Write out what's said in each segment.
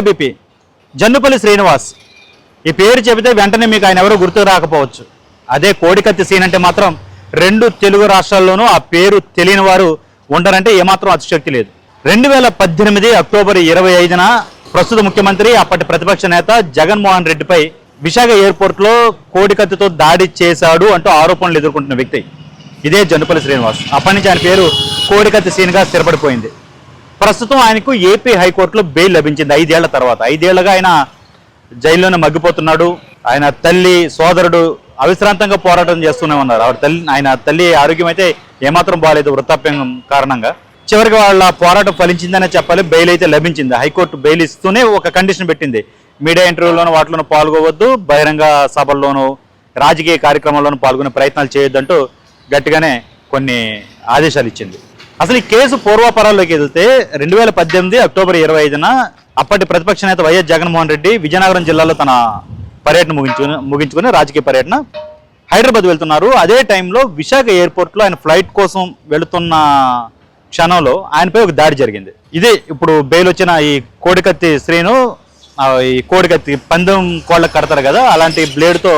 ABP. జన్నుపల్లి Srinivas. ఈ పేరు చెబితే వెంటనే మీకు ఆయన ఎవరు గుర్తు రాకపోవచ్చు. అదే కోడికత్తి సీన్ అంటే మాత్రం రెండు తెలుగు రాష్ట్రాల్లోనూ ఆ పేరు తెలియని వారు ఉండరంటే ఏమాత్రం అతిశక్తి లేదు. రెండు వేల పద్దెనిమిది అక్టోబర్ ఇరవై ఐదున ప్రస్తుత ముఖ్యమంత్రి అప్పటి ప్రతిపక్ష నేత జగన్మోహన్ రెడ్డిపై విశాఖ ఎయిర్పోర్ట్లో కోడికత్తితో దాడి చేశాడు అంటూ ఆరోపణలు ఎదుర్కొంటున్న వ్యక్తి. ఇదే జన్నుపల్లి శ్రీనివాస్. అప్పటి నుంచి ఆయన పేరు కోడికత్తి సీన్గా స్థిరపడిపోయింది. ప్రస్తుతం ఆయనకు ఏపీ హైకోర్టులో బెయిల్ లభించింది ఐదేళ్ళ తర్వాత. ఐదేళ్ళుగా ఆయన జైల్లోనే మగ్గిపోతున్నాడు. ఆయన తల్లి సోదరుడు అవిశ్రాంతంగా పోరాటం చేస్తూనే ఉన్నారు. ఆవిడ తల్లి ఆయన తల్లి ఆరోగ్యం అయితే ఏమాత్రం బాగాలేదు వృత్తాప్యం కారణంగా. చివరికి వాళ్ళ పోరాటం ఫలించిందనే చెప్పాలి. బెయిల్ అయితే లభించింది. హైకోర్టు బెయిల్ ఇస్తూనే ఒక కండిషన్ పెట్టింది. మీడియా ఇంటర్వ్యూలోనూ వాటిలోనూ పాల్గొవద్దు. బహిరంగ సభల్లోనూ రాజకీయ కార్యక్రమాల్లోనూ పాల్గొనే ప్రయత్నాలు చేయొద్దంటూ గట్టిగానే కొన్ని ఆదేశాలు ఇచ్చింది. అసలు ఈ కేసు పూర్వాపరాల్లోకి వెళ్తే రెండు వేల పద్దెనిమిది అక్టోబర్ ఇరవై ఐదున అప్పటి ప్రతిపక్ష నేత వైఎస్ జగన్మోహన్ రెడ్డి విజయనగరం జిల్లాలో తన పర్యటన ముగించుకుని ముగించుకుని రాజకీయ పర్యటన హైదరాబాద్ వెళ్తున్నారు. అదే టైంలో విశాఖ ఎయిర్పోర్ట్లో ఆయన ఫ్లైట్ కోసం వెళుతున్న క్షణంలో ఆయనపై ఒక దాడి జరిగింది. ఇదే ఇప్పుడు బెయిల్ వచ్చిన ఈ కోడికత్తి శ్రీను ఈ కోడికత్తి పందెం కోళ్ళకు కడతారు కదా అలాంటి బ్లేడ్తో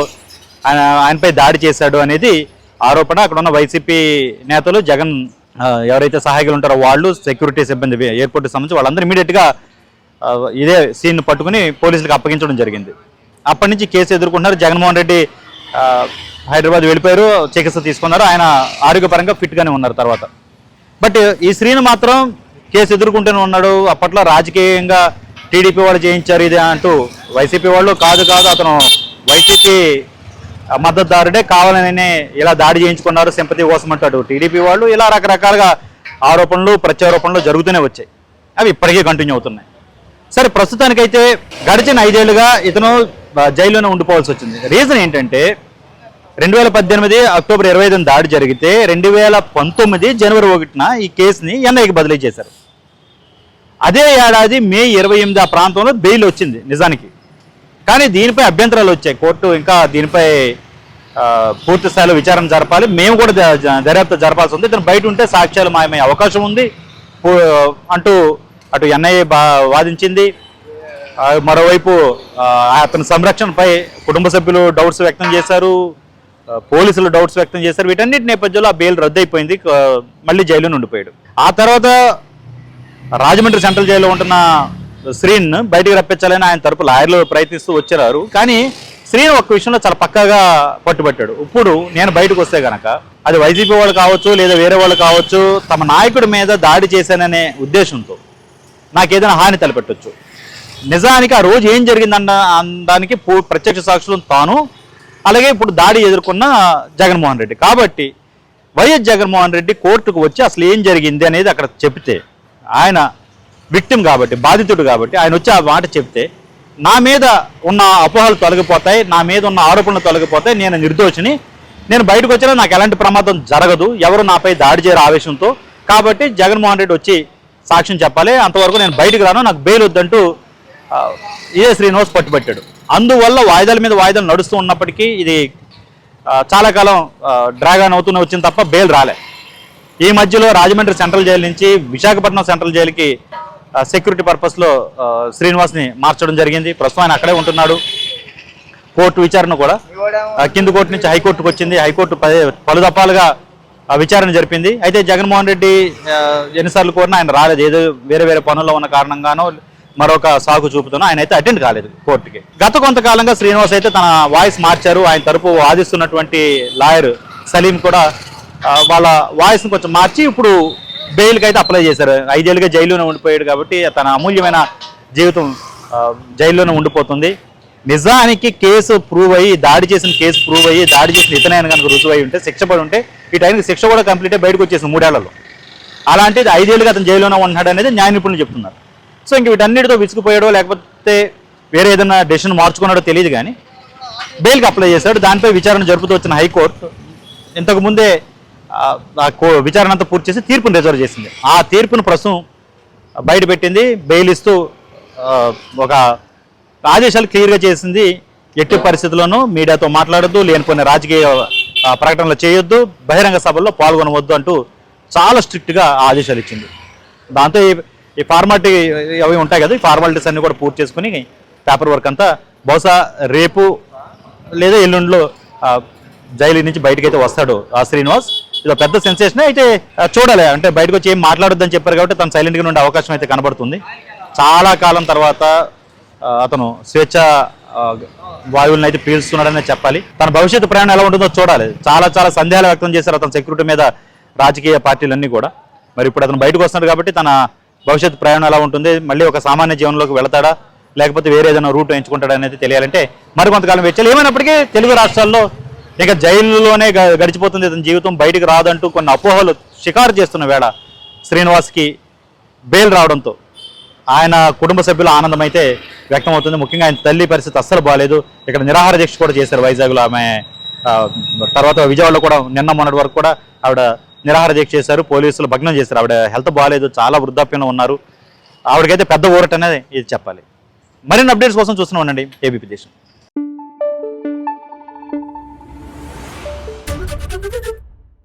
ఆయన ఆయనపై దాడి చేశాడు అనేది ఆరోపణ. అక్కడ ఉన్న వైసీపీ నేతలు జగన్ ఎవరైతే సహాయకులు ఉంటారో వాళ్ళు సెక్యూరిటీ సిబ్బంది ఎయిర్పోర్ట్కి సంబంధించి వాళ్ళందరూ ఇమీడియట్గా ఇదే సీన్ పట్టుకుని పోలీసులకు అప్పగించడం జరిగింది. అప్పటి నుంచి కేసు ఎదుర్కొంటున్నారు. జగన్మోహన్ రెడ్డి హైదరాబాద్ వెళ్ళిపోయారు చికిత్స తీసుకున్నారు. ఆయన ఆరోగ్యపరంగా ఫిట్గానే ఉన్నారు తర్వాత. బట్ ఈ శ్రీను మాత్రం కేసు ఎదుర్కొంటూనే ఉన్నాడు. అప్పట్లో రాజకీయంగా టీడీపీ వాళ్ళు చేయించారు ఇది అంటూ వైసీపీ వాళ్ళు కాదు కాదు అతను వైసీపీ మద్దతుదారుడే కావాలని ఇలా దాడి చేయించుకున్నారు సింపతి కోసం అంటాడు. టీడీపీ వాళ్ళు ఇలా రకరకాలుగా ఆరోపణలు ప్రత్యారోపణలు జరుగుతూనే వచ్చాయి. అవి ఇప్పటికీ కంటిన్యూ అవుతున్నాయి. సరే ప్రస్తుతానికైతే గడిచిన ఐదేళ్ళుగా ఇతను జైల్లోనే ఉండిపోవాల్సి వచ్చింది. రీజన్ ఏంటంటే రెండు వేల పద్దెనిమిది అక్టోబర్ ఇరవై ఐదున దాడి జరిగితే రెండు వేల పంతొమ్మిది జనవరి ఒకటిన ఈ కేసుని ఎన్ఐకి బదిలీ చేశారు. అదే ఏడాది మే ఇరవై ఎనిమిది ఆ ప్రాంతంలో బెయిల్ వచ్చింది నిజానికి. కానీ దీనిపై అభ్యంతరాలు వచ్చాయి. కోర్టు ఇంకా దీనిపై పూర్తి స్థాయిలో విచారణ జరపాలి. మేము కూడా ద- దర్యాప్తు జరపాల్సి ఉంది. ఇతను బయట ఉంటే సాక్ష్యాలు మాయమయ్యే అవకాశం ఉంది. అంటూ అటు ఎన్ఐఏ బా వాదించింది. మరోవైపు అతని సంరక్షణపై కుటుంబ సభ్యులు డౌట్స్ వ్యక్తం చేశారు. పోలీసులు డౌట్స్ వ్యక్తం చేశారు. వీటన్నిటి నేపథ్యంలో ఆ బెయిల్ రద్దు అయిపోయింది మళ్ళీ జైలు ఉండిపోయాడు. ఆ తర్వాత రాజమండ్రి సెంట్రల్ జైల్లో ఉంటున్న శ్రీన్ బయటికి రప్పించాలని ఆయన తరపు లాయర్లు ప్రయత్నిస్తూ వచ్చారు. కానీ శ్రీను ఒక విషయంలో చాలా పక్కాగా పట్టుబట్టాడు. ఇప్పుడు నేను బయటకు వస్తే గనక అది వైసీపీ వాళ్ళు కావచ్చు లేదా వేరే వాళ్ళు కావచ్చు తమ నాయకుడి మీద దాడి చేశాననే ఉద్దేశంతో నాకేదైనా హాని తలపెట్టొచ్చు. నిజానికి ఆ రోజు ఏం జరిగిందన్న దానికి పూ- ప్రత్యక్ష సాక్షులు తాను అలాగే ఇప్పుడు దాడి ఎదుర్కొన్న జగన్మోహన్ రెడ్డి. కాబట్టి వైఎస్ జగన్మోహన్ రెడ్డి కోర్టుకు వచ్చి అసలు ఏం జరిగింది అనేది అక్కడ చెప్తే ఆయన విక్టిమ్ కాబట్టి బాధితుడు కాబట్టి ఆయన వచ్చి ఆ మాట చెప్తే నా మీద ఉన్న అపోహలు తొలగిపోతాయి నా మీద ఉన్న ఆరోపణలు తొలగిపోతాయి నేను నిర్దోషిని. నేను బయటకు వచ్చినా నాకు ఎలాంటి ప్రమాదం జరగదు ఎవరు నాపై దాడి చేయరు ఆవేశంతో. కాబట్టి జగన్మోహన్ రెడ్డి వచ్చి సాక్ష్యం చెప్పాలి అంతవరకు నేను బయటకు రాను నాకు బెయిల్ వద్దంటూ ఇదే శ్రీనివాస్ పట్టుబట్టాడు. అందువల్ల వాయిదాల మీద వాయిదాలు నడుస్తూ ఉన్నప్పటికీ ఇది చాలా కాలం డ్రాగన్ అవుతూనే వచ్చింది తప్ప బెయిల్ రాలే. ఈ మధ్యలో రాజమండ్రి సెంట్రల్ జైలు నుంచి విశాఖపట్నం సెంట్రల్ జైలుకి సెక్యూరిటీ పర్పస్లో శ్రీనివాస్ని మార్చడం జరిగింది. ప్రస్తుతం ఆయన అక్కడే ఉంటున్నాడు. కోర్టు విచారణ కూడా. కింది కోర్టు నుంచి హైకోర్టుకు వచ్చింది. హైకోర్టు పలు దఫాలుగా ఆ, విచారణ జరిపింది. అయితే జగన్మోహన్ రెడ్డి ఎన్నిసార్లు కోరినా ఆయన రాలేదు. ఏదో వేరే వేరే పనుల్లో ఉన్న కారణంగానో మరొక సాగు చూపుతున్నా ఆయన అయితే అటెండ్ కాలేదు కోర్టుకి. గత కొంతకాలంగా శ్రీనివాస్ అయితే తన వాయిస్ మార్చారు. ఆయన తరపు వాదిస్తున్నటువంటి లాయర్ సలీం కూడా వాళ్ళ వాయిస్ని కొంచెం మార్చి ఇప్పుడు బెయిల్కి అయితే అప్లై చేశారు. ఐదేళ్ళుగా జైల్లోనే ఉండిపోయాడు కాబట్టి తన అమూల్యమైన జీవితం జైల్లోనే ఉండిపోతుంది. నిజానికి కేసు ప్రూవ్ అయ్యి దాడి చేసిన కేసు ప్రూవ్ అయ్యి దాడి చేసిన ఇతనైన కనుక రుజువు అయి ఉంటే శిక్ష పడి ఉంటే ఈ టైంకి శిక్ష కూడా కంప్లీట్ అయ్యి బయటకు వచ్చేసింది మూడేళ్ళలో. అలాంటిది ఐదేళ్ళుగా అతను జైల్లోనే ఉంటున్నాడు అనేది న్యాయ నిపుణులు చెప్తున్నారు. సో ఇంక వీటన్నిటితో విసుకుపోయాడో లేకపోతే వేరే ఏదైనా డెసిషన్ మార్చుకున్నాడో తెలియదు కానీ బెయిల్కి అప్లై చేశాడు. దానిపై విచారణ జరుపుతూ వచ్చిన హైకోర్టు. ఇంతకుముందే విచారణ అంతా పూర్తి చేసి తీర్పును రిజర్వ్ చేసింది. ఆ తీర్పును ప్రస్తుతం బయట పెట్టింది బెయిల్ ఇస్తూ ఒక ఆదేశాలు క్లియర్గా చేసింది. ఎట్టి పరిస్థితుల్లోనూ మీడియాతో మాట్లాడొద్దు లేనిపోయిన రాజకీయ ప్రకటనలు చేయొద్దు బహిరంగ సభల్లో పాల్గొనవద్దు అంటూ చాలా స్ట్రిక్ట్గా ఆదేశాలు ఇచ్చింది. దాంతో ఈ- ఫార్మాలిటీ అవి ఉంటాయి కదా ఈ ఫార్మాలిటీస్ అన్నీ కూడా పూర్తి చేసుకుని పేపర్ వర్క్ అంతా బహుశా రేపు లేదా ఎల్లుండిలో జైలు నుంచి బయటకైతే వస్తాడు ఆ శ్రీనివాస్. ఇది పెద్ద సెన్సేషన్ అయితే చూడాలి. అంటే బయటకు వచ్చి ఏం మాట్లాడొద్దని చెప్పారు కాబట్టి తను సైలెంట్గా ఉండే అవకాశం అయితే కనబడుతుంది. చాలా కాలం తర్వాత అతను స్వేచ్ఛ వాయువులను అయితే పీల్చుతున్నాడనే చెప్పాలి. తన భవిష్యత్తు ప్రయాణం ఎలా ఉంటుందో చూడాలి. చాలా చాలా సందేహాలు వ్యక్తం చేశారు అతని సెక్యూరిటీ మీద రాజకీయ పార్టీలన్నీ కూడా. మరి ఇప్పుడు అతను బయటకు వస్తున్నాడు కాబట్టి తన భవిష్యత్తు ప్రయాణం ఎలా ఉంటుంది? మళ్ళీ ఒక సామాన్య జీవనంలోకి వెళతాడా? లేకపోతే వేరే ఏదైనా రూట్ ఎంచుకుంటాడా అనేది తెలియాలంటే మరి కొంతకాలం వెచ్చాలి ఏమైనప్పటికీ తెలుగు రాష్ట్రాల్లో ఇక జైలులోనే గడిచిపోతుంది. ఇతని జీవితం బయటికి రాదంటూ కొన్ని అపోహలు షికారు చేస్తున్న వేళ శ్రీనివాస్కి బెయిల్ రావడంతో ఆయన కుటుంబ సభ్యుల ఆనందం అయితే వ్యక్తమవుతుంది. ముఖ్యంగా ఆయన తల్లి పరిస్థితి అస్సలు బాగాలేదు ఇక్కడ నిరాహార దీక్ష కూడా చేశారు వైజాగ్లో ఆమె. తర్వాత విజయవాడలో కూడా నిన్న మొన్నటి వరకు కూడా ఆవిడ నిరాహార దీక్ష చేశారు. పోలీసులు భగ్నం చేశారు. ఆవిడ హెల్త్ బాగాలేదు చాలా వృద్ధాప్యంలో ఉన్నారు. ఆవిడకైతే పెద్ద ఊరట అనేది ఇది చెప్పాలి. మరిన్ని అప్డేట్స్ కోసం చూస్తున్నాం ఉండండి. ఏబీపీ దేశం.